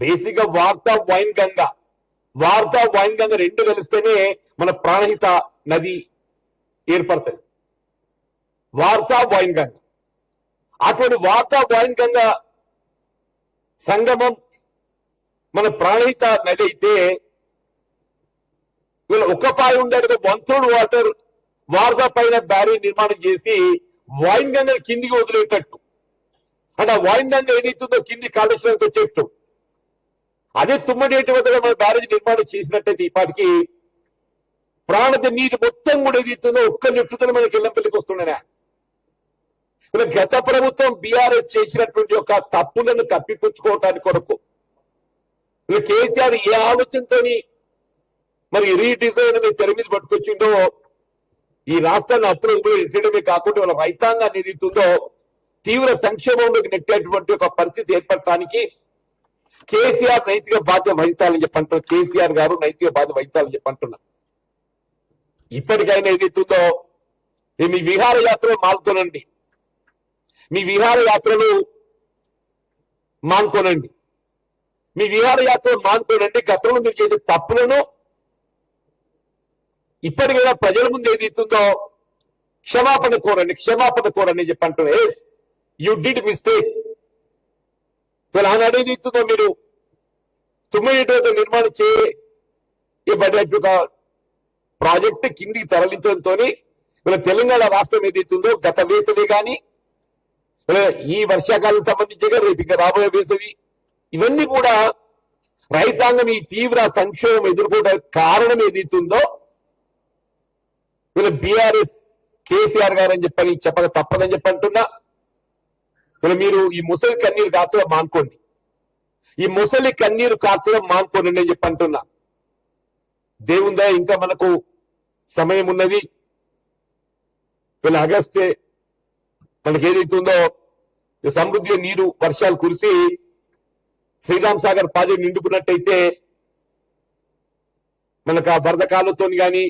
బేసిక్గా వార్తా వైన్ గంగ. వార్తా వైన్ గంగ రెండు కలిస్తేనే మన ప్రాణహిత నది ఏర్పడుతుంది. వార్తా వైన్ గంగ. అటువంటి వార్తా వైన్ గంగ సంగమం మన ప్రాణహిత నది అయితే వీళ్ళ ఒక పాయి ఉండేది వన్ థర్డ్ వాటర్ వార్దా పైన బ్యారీ నిర్మాణం చేసి వాయిన్ గంగని కిందికి వదిలేటట్టు. అంటే ఆ వైన్ గంగ ఏదైతుందో కింది కాళేశ్వరంతో చెట్టు అదే తుమ్మడేటి వద్ద మన బ్యారేజ్ నిర్మాణం చేసినట్టయితే ఈ పాటికి ప్రాణత నీటి మొత్తం కూడా ఏదైతుందో ఒక్క నిట్టుతో మనకి ఇళ్ళంపల్లికి వస్తుండేనా. ఇలా గత ప్రభుత్వం బీఆర్ఎస్ చేసినటువంటి ఒక తప్పులను కప్పిపుచ్చుకోవటానికి కొరకు ఇలా కేసీఆర్ ఏ ఆలోచనతోని మరి రీడిజైన్ అనేది తెర మీద పట్టుకొచ్చిండో ఈ రాష్ట్రాన్ని అప్పులు ఎట్టడమే కాకుండా వాళ్ళ రైతాంగాన్ని ఏదైతుందో తీవ్ర సంక్షేమంలోకి నెట్టేటువంటి ఒక పరిస్థితి ఏర్పడటానికి కేసీఆర్ నైతిక బాధ్యత వహించాలని చెప్పంటున్నారు కేసీఆర్ గారు నైతిక బాధ్యత వహించాలని చెప్పంటున్నారు ఇప్పటికైనా ఏదైతుందో ఈ మీ విహారయాత్ర మాల్కొనండి మీ విహారయాత్రలు మానుకోనండి. మీ విహార యాత్రలు మానుకోనండి. గతంలో మీరు చేసే తప్పులను ఇప్పటికైనా ప్రజల ముందు ఏది ఇస్తుందో క్షమాపణ కోరండి క్షమాపణ కోరండి అని చెప్పి యు డిడ్ మిస్టేక్ వీళ్ళు ఆనాడు ఇస్తుందో మీరు తొమ్మిది నిర్మాణం చేయబడేట్టు ఒక ప్రాజెక్ట్ కిందికి తరలించడంతో వీళ్ళ తెలంగాణ రాష్ట్రం ఏదైతుందో గత వేసవి కానీ ఈ వర్షాకాలం సంబంధించగా రేపు ఇంకా రాబోయే వేసవి. ఇవన్నీ కూడా రైతాంగం ఈ తీవ్ర సంక్షోభం ఎదుర్కోవడానికి కారణం ఏదైతుందో వీళ్ళ బీఆర్ఎస్ కేసీఆర్ గారు అని చెప్పని చెప్పక తప్పదని చెప్పి అంటున్నా. వీళ్ళు మీరు ఈ ముసలి కన్నీరు కాచడం మానుకోండి. ఈ ముసలి కన్నీరు కార్చడం మానుకోండి నేను చెప్పంటున్నా దేవుందా ఇంకా మనకు సమయం ఉన్నది. వీళ్ళు అగస్తే మనకి ఏదైతుందో సమృద్ధి నీరు వర్షాలు కురిసి శ్రీరామ్ సాగర్ ప్రాజెక్ట్ నిండుకున్నట్టయితే మనకు ఆ వరద కాలుతో కానీ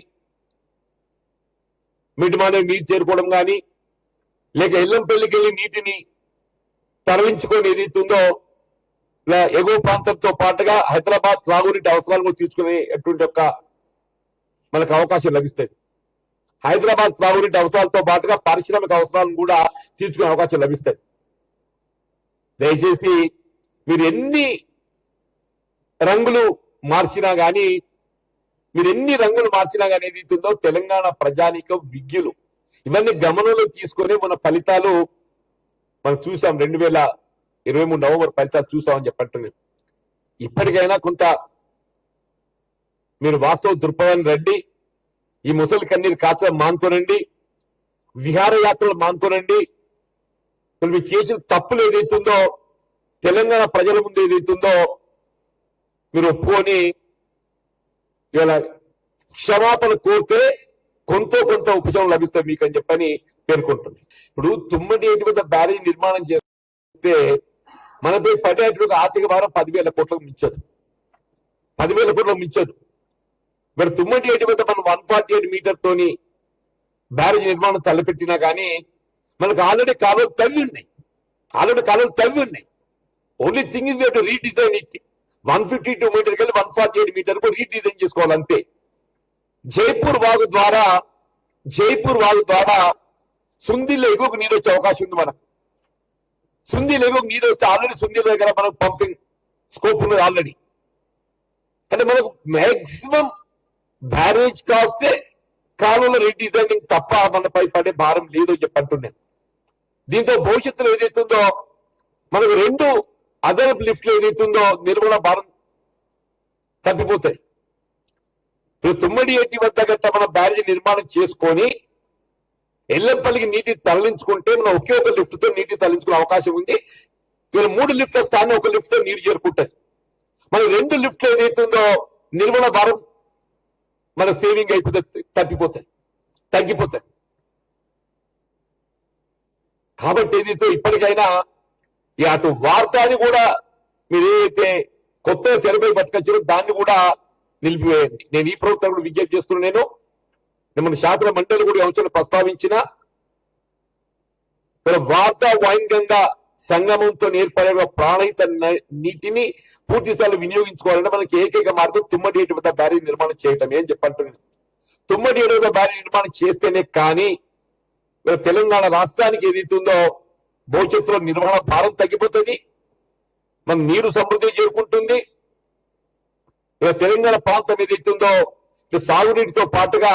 మిడిమానే నీరు చేరుకోవడం కానీ లేక ఇల్లంపల్లికి వెళ్ళి నీటిని తరలించుకొని ఏదైతుందో ఎగువ ప్రాంతంతో పాటుగా హైదరాబాద్ త్రాగునీటి అవసరాలు కూడా తీసుకునేటువంటి ఒక మనకు అవకాశం లభిస్తుంది హైదరాబాద్ త్రాగునీటి అవసరాలతో పాటుగా పారిశ్రామిక అవసరాలను కూడా తీర్చుకునే అవకాశం లభిస్తుంది దయచేసి మీరు ఎన్ని రంగులు మార్చినా కానీ మీరు ఎన్ని రంగులు మార్చినా కానీ ఏదైతుందో తెలంగాణ ప్రజానికం విజ్ఞులు. ఇవన్నీ గమనంలో తీసుకొని మన ఫలితాలు మనం చూసాం. రెండు వేల ఇరవై మూడు నవంబర్ ఫలితాలు చూసామని చెప్పంటున్నాను ఇప్పటికైనా కొంత మీరు వాస్తవ దృక్పథాన్ని రండి. ఈ ముసలి కన్నీరు కాచడం మానుకోనండి. విహారయాత్రలు మానుకోనండి. మరి మీరు చేసిన తప్పులు ఏదైతుందో తెలంగాణ ప్రజల ముందు ఏదైతుందో మీరు ఒప్పుకొని ఇలా క్షమాపణ కోరితే కొంత కొంత ఉపశమనం లభిస్తుంది మీకు అని చెప్పని పేర్కొంటుంది. ఇప్పుడు తుమ్మటి ఎటువంటి బ్యారేజ్ నిర్మాణం చేస్తే మనపై పడేటువంటి ఆర్థిక భారం పదివేల కోట్లకు మించదు. పదివేల కోట్లకు మించదు. మరి తుమ్మడి ఏటి వద్ద మనం వన్ ఫార్టీ ఎయిట్ మీటర్ తోని బ్యారేజ్ నిర్మాణం తలపెట్టినా కానీ మనకు ఆల్రెడీ కాలువలు తవ్వి ఉన్నాయి. ఆల్రెడీ కాలువలు తవ్వి ఉన్నాయి. Only thing is to redesign ఇచ్చి వన్ ఫిఫ్టీ టూ మీటర్ వెళ్ళి వన్ ఫార్టీ ఎయిట్ మీటర్కు రీడిజైన్ చేసుకోవాలి అంతే. జైపూర్ వాగు ద్వారా జైపూర్ వాగు ద్వారా సుందిలో ఎగువకు నీరు వచ్చే అవకాశం ఉంది మనకు. సుందీ లేవు నీరు వస్తే ఆల్రెడీ సుందీ దగ్గర మనకు పంపింగ్ స్కోప్ ఉన్నది ఆల్రెడీ అంటే మనకు మాక్సిమం బ్యారేజ్ కాస్తే కాలంలో రీడిజైనింగ్ తప్ప మనపై పడే భారం లేదు అని దీంతో భవిష్యత్తులో ఏదైతుందో మనకు రెండు అదనపు లిఫ్ట్లు ఏదైతుందో నిర్మూలన భారం తప్పిపోతాయి. ఇప్పుడు తుమ్మడి ఎట్టి వద్ద గట్ట మనం బ్యారేజ్ నిర్మాణం చేసుకొని ఎల్లంపల్లికి నీటి తరలించుకుంటే మనం ఒకే ఒక లిఫ్ట్తో నీటి తరలించుకునే అవకాశం ఉంది. వీళ్ళు మూడు లిఫ్ట్ల స్థానం ఒక లిఫ్ట్తో నీరు చేరుకుంటారు మన రెండు లిఫ్ట్లు ఏదైతుందో నిర్మల భారం మన సేవింగ్ అయిపోతే తగ్గిపోతాయి. తగ్గిపోతాయి. కాబట్టి ఏదైతే ఇప్పటికైనా ఈ అటు వార్తని కూడా మీరు ఏదైతే కొత్తగా తెరపై పట్టుకొచ్చారో దాన్ని కూడా నిలిపివేయండి. నేను ఈ ప్రభుత్వం కూడా విజ్ఞప్తి చేస్తున్నాను నేను. మిమ్మల్ని శాసన మండలి కూడా అంశాలు ప్రస్తావించిన వార్త వార్తా వైన్ సంగమంతో ఏర్పడే ప్రాణహిత నీటిని పూర్తి స్థాయిలో వినియోగించుకోవాలంటే మనకి ఏకైక మార్గం తుమ్మడి ఏటి వద్ద బ్యారీ నిర్మాణం చేయటం ఏం చెప్పంటున్నాను తుమ్మడి ఏటి వద్ద బ్యారీ నిర్మాణం చేస్తేనే కానీ తెలంగాణ రాష్ట్రానికి ఏదైతుందో భవిష్యత్తులో నిర్వహణ భారం తగ్గిపోతుంది మన నీరు సమృద్ధి చేరుకుంటుంది. ఇలా తెలంగాణ ప్రాంతం ఏదైతుందో సాగునీటితో పాటుగా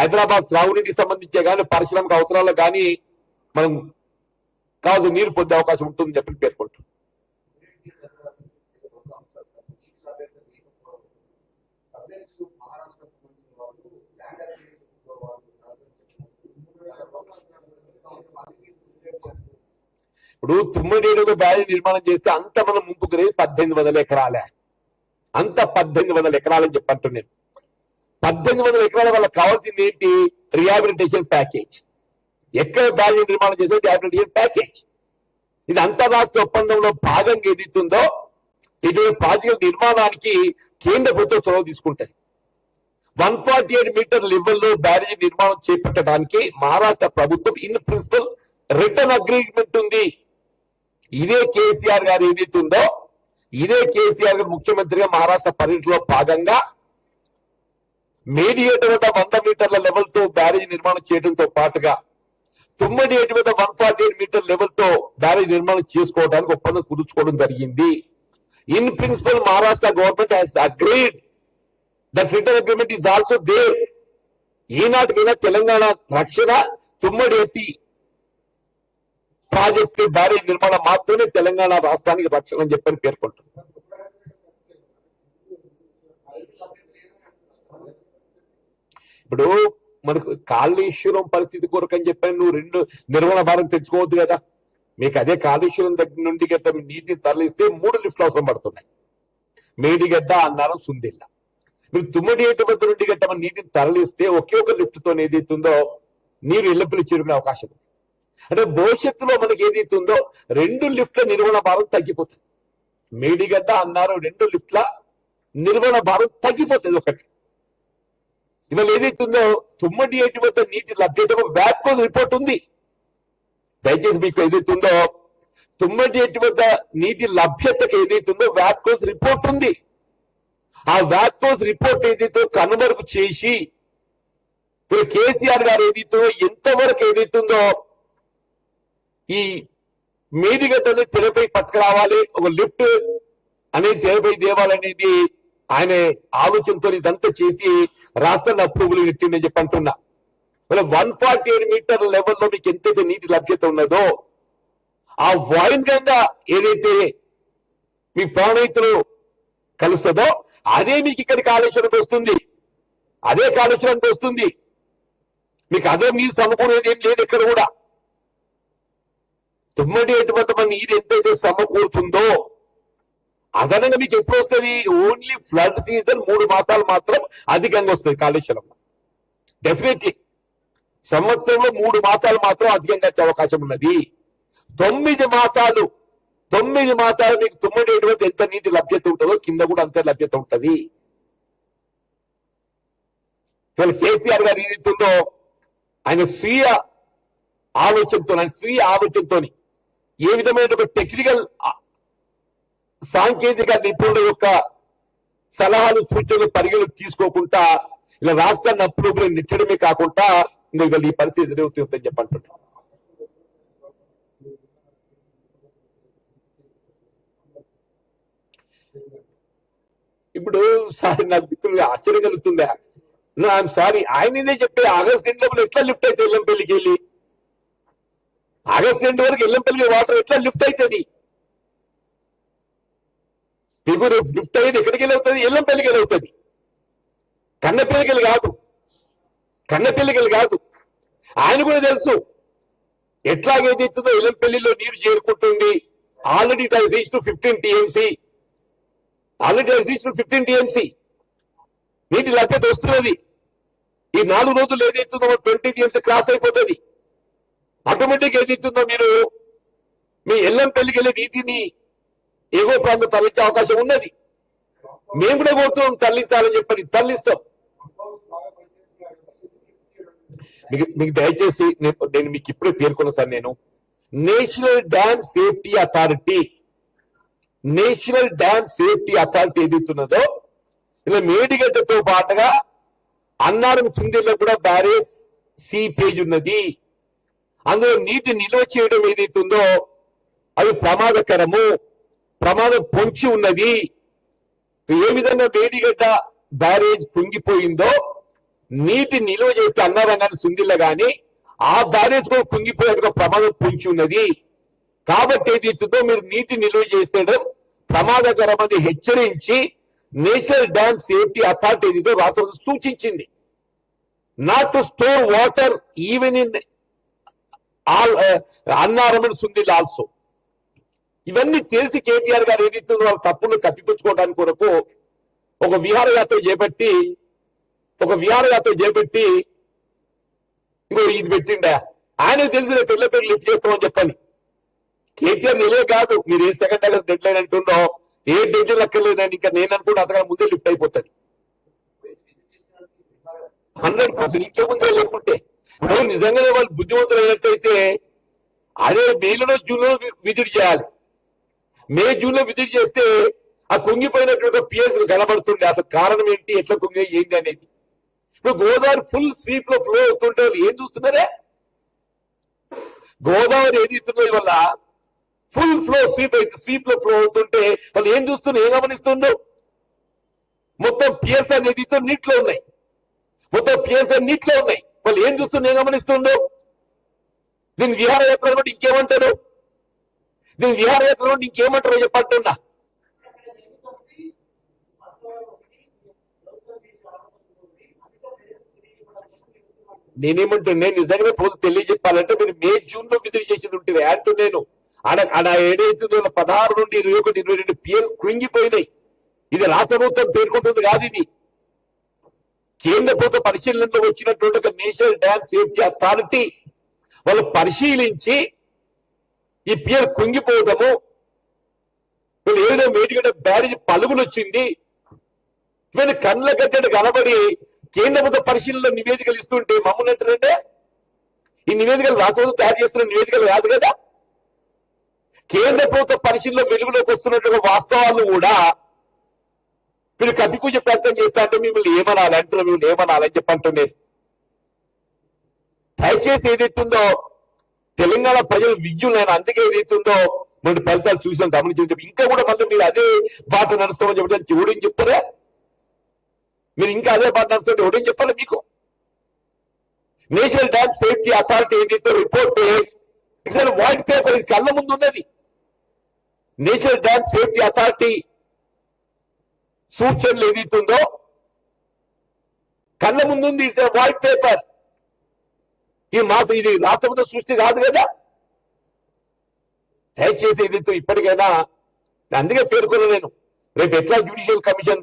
హైదరాబాద్ త్రాగునీటికి సంబంధించే కానీ పారిశ్రామిక అవసరాలు కానీ మనం కాదు నీరు పొందే అవకాశం ఉంటుందని చెప్పి పేర్కొంటాం ఇప్పుడు తుమ్మడేడులో బ్యారేజ్ నిర్మాణం చేస్తే అంత మనం ముందుకు పద్దెనిమిది వందల ఎకరాలే. అంత పద్దెనిమిది వందల ఎకరాలని చెప్పంటున్నాను పద్దెనిమిది వందల ఎకరాల వల్ల కావాల్సింది ఏంటి? Rehabilitation package. ఎక్కడ బ్యారేజ్ నిర్మాణం చేసే రిహాబిలిటేషన్ ప్యాకేజ్. ఇది అంతర్రాష్ట్ర ఒప్పందంలో భాగంగా ఏదైతుందో ఇటువంటి ప్రాజెక్టుల నిర్మాణానికి కేంద్ర ప్రభుత్వం చొరవ తీసుకుంటాయి వన్ ఫార్టీ ఎయిట్ మీటర్ లెవెల్లో బ్యారేజ్ నిర్మాణం చేపట్టడానికి మహారాష్ట్ర ప్రభుత్వం ఇన్ ప్రిన్సిపల్ రిటర్న్ అగ్రిమెంట్ ఉంది. ఇదే కేసీఆర్ గారు ఏదైతే ఉందో ఇదే కేసీఆర్ గారు ముఖ్యమంత్రిగా మహారాష్ట్ర పర్యటనలో భాగంగా మేడియేట వద్ద వంద మీటర్ల లెవెల్తో బ్యారేజ్ నిర్మాణం చేయడంతో పాటుగా తుమ్మడి ఏటి వద్ద వన్ ఫార్టీ ఎయిట్ మీటర్ లెవెల్తో బ్యారేజ్ నిర్మాణం చేసుకోవడానికి ఒప్పందం కుదుర్చుకోవడం జరిగింది. In principle Maharashtra government has agreed that return agreement is also there ఈనాటికైనా Telangana రక్షణ తుమ్మడి ప్రాజెక్టు బ్యారేజ్ నిర్మాణం మాత్రమే తెలంగాణ రాష్ట్రానికి రక్షణ అని చెప్పని పేర్కొంటున్నారు ఇప్పుడు మనకు కాళేశ్వరం పరిస్థితి కొరకు అని చెప్పాను నువ్వు రెండు నిర్వహణ భారం తెచ్చుకోవద్దు కదా. మీకు అదే కాళేశ్వరం దగ్గర నుండి గట్ట నీటిని తరలిస్తే మూడు లిఫ్ట్లు అవసరం పడుతున్నాయి. మేడిగడ్డ అన్నారం సుందిల్ల. మీరు తుమ్మడి ఏటు వద్ద నుండి గట్ట మన నీటిని తరలిస్తే ఒకే ఒక లిఫ్ట్తో ఏదైతుందో నీరు ఎల్లప్పుడూ చేరుకునే అవకాశం ఉంది. అంటే భవిష్యత్తులో మనకి ఏదైతుందో రెండు లిఫ్ట్ల నిర్వహణ భారం తగ్గిపోతుంది. మేడిగడ్డ అన్నారు రెండు లిఫ్ట్ల నిర్వహణ భారం తగ్గిపోతుంది ఒకటి. ఇవాళ ఏదైతుందో తుమ్మడి ఏటి వద్ద నీటి లభ్యత వ్యాప్కోజ్ రిపోర్ట్ ఉంది. దయచేసి మీకు ఏదైతుందో తుమ్మడి ఏటి వద్ద నీటి లభ్యతకు ఏదైతుందో వ్యాప్కోజ్ రిపోర్ట్ ఉంది. ఆ వ్యాప్కోజ్ రిపోర్ట్ ఏదైతే కనుమరుగు చేసి ఇప్పుడు కేసీఆర్ గారు ఏదైతే ఎంతవరకు ఏదైతుందో ఈ మేడిగడ్డని తెరపై పట్టుకురావాలి ఒక లిఫ్ట్ అనేది తెరపై దేవాలనేది ఆయన ఆలోచనతో ఇదంతా చేసి రాష్ట్రాన్ని అప్రూవల్ ఇచ్చిందని చెప్పి అంటున్నా. మరి వన్ ఫార్టీ ఎయిట్ మీటర్ లెవెల్లో మీకు ఎంతైతే నీటి లభ్యత ఉన్నదో ఆ వాయిన్ గంగా ఏదైతే మీ ప్రాణహితులు కలుస్తుందో అదే మీకు ఇక్కడ కాళేశ్వరంకి వస్తుంది. అదే కాళేశ్వరానికి వస్తుంది. మీకు అదే మీరు సమకూరేది ఏం లేదు ఇక్కడ కూడా. తుమ్మడి ఎటువంటి మన నీరు ఎంతైతే సమకూరుతుందో అదనంగా మీకు ఎప్పుడు వస్తుంది? ఓన్లీ ఫ్లడ్ సీజన్ మూడు మాసాలు మాత్రం అధికంగా వస్తుంది కాళేశ్వరం. డెఫినెట్లీ సంవత్సరంలో మూడు మాసాలు మాత్రం అధికంగా వచ్చే అవకాశం ఉన్నది. తొమ్మిది మాసాలు. తొమ్మిది మాసాలు మీకు తొమ్మిది ఎంత నీటి లభ్యత ఉంటుందో కింద కూడా అంతే లభ్యత ఉంటది. ఇవాళ కేసీఆర్ గారు ఏదైతుందో ఆయన స్వీయ ఆలోచనతో ఆయన స్వీయ ఆలోచనతో ఏ విధమైన టెక్నికల్ సాంకేతిక నిపుణుల యొక్క సలహాలు సూచనలు పరిగణలు తీసుకోకుండా ఇలా రాష్ట్రాన్ని అప్రూవల్ నెట్టడమే కాకుండా ఇవాళ ఈ పరిస్థితి ఎదురవుతుందని చెప్పంటున్నా ఇప్పుడు సార్ నాకు మిత్రులు ఆశ్చర్యం కలుగుతుందా. ఐఎమ్ సారీ ఆయన ఇదే చెప్పే ఆగస్ట్ ఎండ్లో ఎట్లా లిఫ్ట్ అయితే ఎల్లంపల్లికి వెళ్ళి? ఆగస్ట్ ఎండ్ వరకు ఎల్లంపల్లి వాటర్ ఎట్లా లిఫ్ట్ అవుతుంది? మీకు లిఫ్ట్ అయ్యేది ఎక్కడికి వెళ్ళవుతుంది? అవుతుంది ఎల్లంపల్లికి వెళ్ళవుతుంది. అవుతుంది కన్నపల్లికి కాదు. కన్నపల్లికి వెళ్ళి కాదు. ఆయన కూడా తెలుసు. ఎట్లాగేదైతుందో ఎల్లంపల్లిలో నీరు చేరుకుంటుంది. Already it reach to fifteen TMC already reach to fifteen TMC నీటి లభ్యత వస్తున్నది. ఈ నాలుగు రోజులు ఏదైతుందో ట్వంటీ టీఎంసీ క్రాస్ అయిపోతుంది. ఆటోమేటిక్ ఏదైతుందో మీరు మీ ఎల్లం పెళ్ళికి వెళ్ళే నీటిని ఏగో ప్రాంతం తరలించే అవకాశం ఉన్నది. మేము కూడా కోరుతున్నాం తరలించాలని చెప్పని తరలిస్తాం. మీకు మీకు దయచేసి నేను నేను మీకు ఇప్పుడే పేర్కొన్నా సార్ నేను national dam safety authority national dam safety authority ఏదైతున్నదో ఇలా మేడిగడ్డతో పాటుగా అన్నారం సింధిలో కూడా బ్యారేజ్ సి పేజ్ ఉన్నది. అందులో నీటి నిల్వ చేయడం ఏదైతుందో అది ప్రమాదకరము. ప్రమాదం పొంచి ఉన్నది. ఏ విధంగా మేడిగడ్డ బ్యారేజ్ పొంగిపోయిందో నీటి నిల్వ చేస్తే అన్నారంగాన్ని సుందిల్ల గాని ఆ బ్యారేజ్ కూడా పొంగిపోయేట్టుగా ప్రమాదం పొంచి ఉన్నది. కాబట్టి ఏదైతుందో మీరు నీటి నిల్వ చేసేయడం ప్రమాదకరమని హెచ్చరించి నేషనల్ డ్యామ్ సేఫ్టీ అథారిటీ ఏదైతే రాష్ట్రం సూచించింది. Not to store water even in all అన్నారమని సుందిల్ ఆల్సో ఇవన్నీ తెలిసి కేటీఆర్ గారు ఏదైతే వాళ్ళ తప్పులు కప్పిపుచ్చుకోవడానికి కొరకు ఒక విహారయాత్ర చేపట్టి ఒక విహారయాత్ర చేపట్టి ఇగో ఇది పెట్టిండా? ఆయనకు తెలిసిన పిల్ల పేర్లు లిఫ్ట్ చేస్తామని చెప్పని కేటీఆర్ నిలే కాదు. మీరు ఏ సెకండ్ ఆగస్ట్ డెడ్ లైన్ అంటుండో ఏ డెడ్ లెక్కలేదని ఇంకా నేను అనుకుంటే అంతగా ముందే లిఫ్ట్ అయిపోతుంది. హండ్రెడ్ పర్సెంట్ ఇంకేముందే లేకుంటే. నిజంగానే వాళ్ళు బుద్ధిమంతులు అయినట్టయితే అదే మేలో జూన్లో విజిట్ చేయాలి. మే జూన్లో విజిట్ చేస్తే ఆ కుంగిపోయినటువంటి పిఎస్ కనబడుతుండే. అసలు కారణం ఏంటి? ఎట్లా కుంగి ఏంటి అనేది. ఇప్పుడు గోదావరి ఫుల్ స్వీప్లో ఫ్లో అవుతుంటే వాళ్ళు ఏం చూస్తున్నారే? గోదావరి ఏది ఇస్తున్నది వల్ల ఫుల్ ఫ్లో స్వీప్ అయితే స్వీప్లో ఫ్లో అవుతుంటే వాళ్ళు ఏం చూస్తున్నారు? ఏం గమనిస్తుండ్రు మొత్తం పిఎస్ అనేది నీటిలో ఉన్నాయి. మొత్తం పిఎస్ నీటిలో ఉన్నాయి. వాళ్ళు ఏం చూస్తున్నారు? ఏం గమనిస్తుండ్రు దీని విహారయాత్ర ఇంకేమంటారు? దీని విహారయాత్రలో ఇంకేమంటారో చెప్పట్టున్నా నేనేమంటుండే నిజంగా పోదు తెలియజెప్పాలంటే మీరు మే జూన్లో విధులు చేసింది ఉంటుంది. అంటూ నేను ఆడ ఆడ ఏడైతుందో పదహారు నుండి ఇరవై ఒకటి ఇరవై రెండు పిఎల్ కృంగిపోయినాయి. ఇది రాష్ట్ర ప్రభుత్వం పేర్కొంటుంది కాదు ఇది. కేంద్ర ప్రభుత్వ పరిశీలనలో వచ్చినటువంటి ఒక నేషనల్ డ్యామ్ సేఫ్టీ అథారిటీ వాళ్ళు పరిశీలించి ఈ పిఎల్ కుంగిపోవడము వీళ్ళు ఏదో మేటిగడ్డ బ్యారేజ్ పలుగులు వచ్చింది. వీళ్ళు కళ్ళ కట్టడి కనబడి కేంద్ర ప్రభుత్వ పరిశీలనలో నివేదికలు ఇస్తుంటే మమ్మల్ని అంటారంటే ఈ నివేదికలు రాష్ట్రంలో తయారు చేస్తున్న నివేదికలు కాదు కదా? కేంద్ర ప్రభుత్వ పరిశీలనలో వెలుగులోకి వస్తున్నట్టుగా వాస్తవాలు కూడా మీరు కప్పిపూజ ప్రయత్నం చేస్తా అంటే మిమ్మల్ని ఏమనాలి అంటారు మిమ్మల్ని ఏమనాలని చెప్పంటారు దయచేసి ఏదైతుందో తెలంగాణ ప్రజలు విద్యులైన అందుకే ఏదైతుందో మన ఫలితాలు చూసాం గమనించి ఇంకా కూడా మళ్ళీ మీరు అదే బాట నడుస్తామని చెప్పడానికి ఎవడేం చెప్తారా మీరు ఇంకా అదే బాట నడుస్తుంటే ఎవడేం చెప్పాలి మీకు? నేషనల్ డ్యామ్ సేఫ్టీ అథారిటీ ఏదైతే రిపోర్ట్ ఇక్కడ వైట్ పేపర్ ఇది కళ్ళ ముందు ఉన్నది. నేషనల్ డ్యామ్ సేఫ్టీ అథారిటీ సూచనలు ఏదైతుందో కళ్ళ ముందుంది వైట్ పేపర్ ఈ మాసం ఇది రాష్ట్రపతి సృష్టి కాదు కదా? దయచేసి ఇది ఇప్పటికైనా అందుకే పేర్కొన్న నేను. రేపు ఎట్లా జ్యుడిషియల్ కమిషన్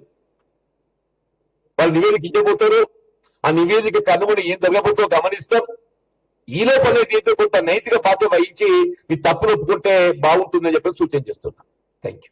వాళ్ళు నివేదిక ఇచ్చబోతారు ఆ నివేదిక కనుగొని ఏం జరగబోతో గమనిస్తాం ఈ లోపల దీంతో కొంత నైతిక బాధ్యత వహించి మీ తప్పులు ఒప్పుకుంటే బాగుంటుందని చెప్పి సూచన చేస్తున్నా. Thank you